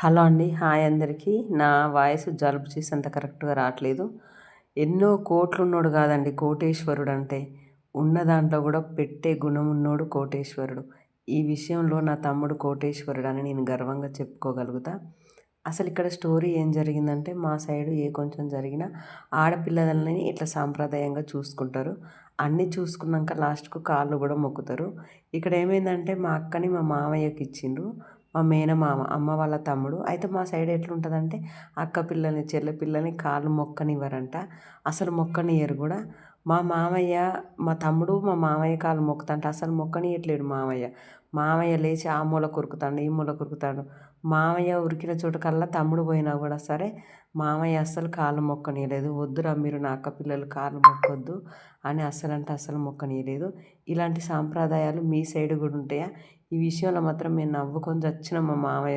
Hello అండి hi అందరికీ. నా వాయిస్ జలుబు చేసి అంత కరెక్ట్గా రావట్లేదు. ఎన్నో కోట్లున్నోడు కాదండి కోటేశ్వరుడు అంటే. ఉన్న దాంట్లో కూడా పెట్టే గుణం ఉన్నోడు కోటేశ్వరుడు. ఈ విషయంలో నా తమ్ముడు కోటేశ్వరుడు అని నేను గర్వంగా చెప్పుకోగలుగుతా. అసలు ఇక్కడ స్టోరీ ఏం జరిగిందంటే మా సైడు ఏ కొంచెం జరిగినా ఆడపిల్లలని ఇట్లా సాంప్రదాయంగా చూసుకుంటారు. అన్నీ చూసుకున్నాక లాస్ట్కు కాళ్ళు కూడా మొక్కుతారు. ఇక్కడ ఏమైందంటే మా అక్కని మా మామయ్యకి ఇచ్చిండ్రు మా మేనమామ అమ్మ వాళ్ళ తమ్ముడు. అయితే మా సైడ్ ఎట్లుంటుందంటే అక్క పిల్లని చెల్లె పిల్లని కాళ్ళు మొక్కనివ్వరంట. అసలు మొక్కనివ్వరు కూడా. మా మామయ్య మా తమ్ముడు మా మామయ్య కాళ్ళు మొక్కుతంటే అసలు మొక్కనియట్లేడు మామయ్య. మామయ్య లేచి ఆ మూల కొరుకుతాడు ఈ మూల కొరుకుతాడు. మామయ్య ఉరికిన చోటుకల్లా తమ్ముడు పోయినా కూడా సరే మామయ్య అస్సలు కాళ్ళు మొక్కనీయలేదు. వద్దురా మీరు నా అక్క పిల్లలు కాళ్ళు మొక్కొద్దు అని అస్సలు అంటే అస్సలు మొక్కనీయలేదు. ఇలాంటి సాంప్రదాయాలు మీ సైడ్ కూడా ఉంటాయా? ఈ విషయంలో మాత్రం మేము నవ్వుకొని చచ్చిన మా మామయ్య